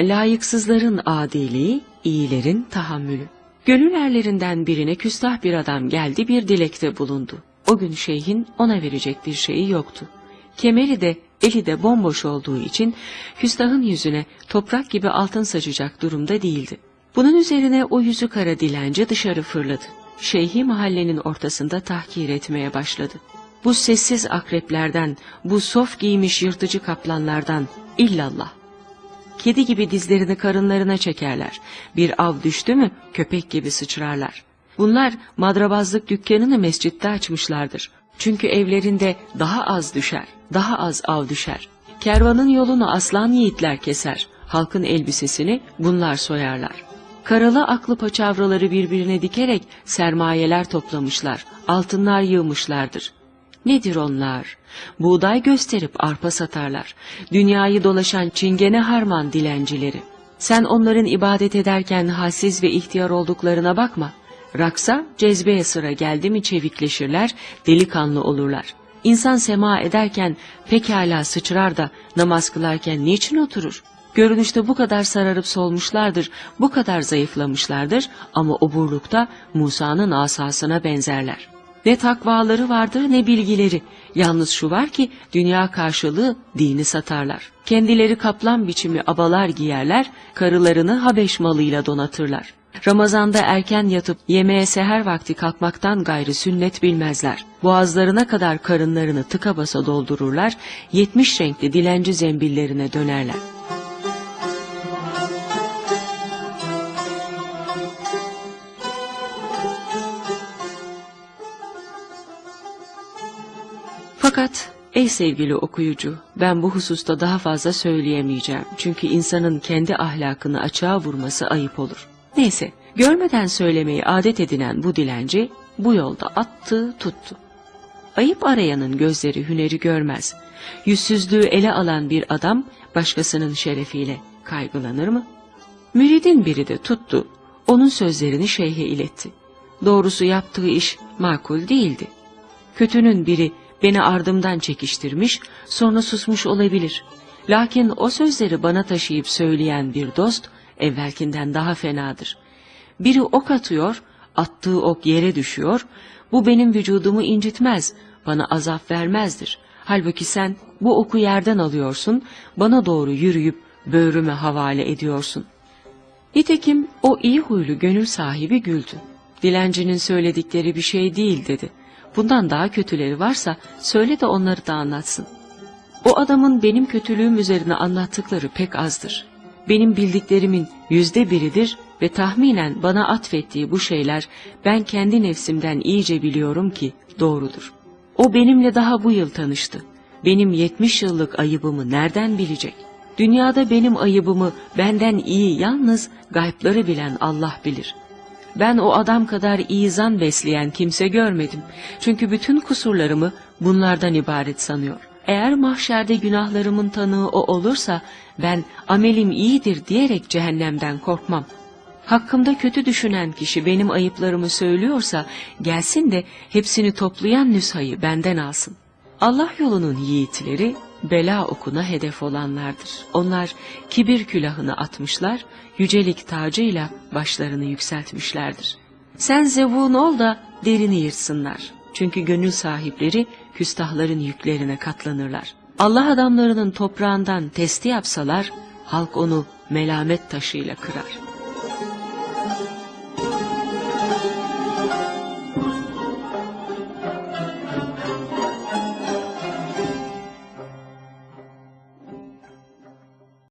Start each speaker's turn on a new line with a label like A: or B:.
A: Layıksızların adiliği, iyilerin tahammülü. Gönül erlerinden birine küstah bir adam geldi bir dilekte bulundu. O gün şeyhin ona verecek bir şeyi yoktu. Kemeri de eli de bomboş olduğu için küstahın yüzüne toprak gibi altın saçacak durumda değildi. Bunun üzerine o yüzü kara dilenci dışarı fırladı. Şeyhi mahallenin ortasında tahkir etmeye başladı. Bu sessiz akreplerden, bu sof giymiş yırtıcı kaplanlardan illallah. Kedi gibi dizlerini karınlarına çekerler. Bir av düştü mü köpek gibi sıçrarlar. Bunlar madrabazlık dükkanını mescitte açmışlardır. Çünkü evlerinde daha az düşer, daha az av düşer. Kervanın yolunu aslan yiğitler keser. Halkın elbisesini bunlar soyarlar. Karalı aklı paçavraları birbirine dikerek sermayeler toplamışlar, altınlar yığmışlardır. Nedir onlar? Buğday gösterip arpa satarlar. Dünyayı dolaşan çingene harman dilencileri. Sen onların ibadet ederken halsiz ve ihtiyar olduklarına bakma. Raksa, cezbeye sıra geldi mi çevikleşirler, delikanlı olurlar. İnsan sema ederken pekala sıçrar da namaz kılarken niçin oturur? Görünüşte bu kadar sararıp solmuşlardır, bu kadar zayıflamışlardır ama oburlukta Musa'nın asasına benzerler. Ne takvaları vardır ne bilgileri. Yalnız şu var ki dünya karşılığı dini satarlar. Kendileri kaplan biçimi abalar giyerler, karılarını Habeş malıyla donatırlar. Ramazanda erken yatıp yemeğe seher vakti kalkmaktan gayrı sünnet bilmezler. Boğazlarına kadar karınlarını tıka basa doldururlar, yetmiş renkli dilenci zembillerine dönerler. Fakat ey sevgili okuyucu, ben bu hususta daha fazla söyleyemeyeceğim. Çünkü insanın kendi ahlakını açığa vurması ayıp olur. Neyse, görmeden söylemeyi adet edinen bu dilenci bu yolda attı, tuttu. Ayıp arayanın gözleri hüneri görmez. Yüzsüzlüğü ele alan bir adam başkasının şerefiyle kaygılanır mı? Müridin biri de tuttu, onun sözlerini şeyhe iletti. Doğrusu yaptığı iş makul değildi. Kötünün biri beni ardımdan çekiştirmiş, sonra susmuş olabilir. Lakin o sözleri bana taşıyıp söyleyen bir dost, evvelkinden daha fenadır. Biri ok atıyor, attığı ok yere düşüyor, bu benim vücudumu incitmez, bana azap vermezdir. Halbuki sen bu oku yerden alıyorsun, bana doğru yürüyüp böğrüme havale ediyorsun. Nitekim o iyi huylu gönül sahibi güldü. Dilencinin söyledikleri bir şey değil dedi. Bundan daha kötüleri varsa söyle de onları da anlatsın. O adamın benim kötülüğüm üzerine anlattıkları pek azdır. Benim bildiklerimin yüzde biridir ve tahminen bana atfettiği bu şeyler ben kendi nefsimden iyice biliyorum ki doğrudur. O benimle daha bu yıl tanıştı. Benim yetmiş yıllık ayıbımı nereden bilecek? Dünyada benim ayıbımı benden iyi yalnız gaypları bilen Allah bilir.'' Ben o adam kadar iyi zan besleyen kimse görmedim. Çünkü bütün kusurlarımı bunlardan ibaret sanıyor. Eğer mahşerde günahlarımın tanığı o olursa ben amelim iyidir diyerek cehennemden korkmam. Hakkımda kötü düşünen kişi benim ayıplarımı söylüyorsa gelsin de hepsini toplayan nüshayı benden alsın. Allah yolunun yiğitleri bela okuna hedef olanlardır. Onlar kibir külahını atmışlar, yücelik tacıyla başlarını yükseltmişlerdir. Sen zevun ol da derini yırtsınlar. Çünkü gönül sahipleri küstahların yüklerine katlanırlar. Allah adamlarının toprağından testi yapsalar, halk onu melamet taşıyla kırar.''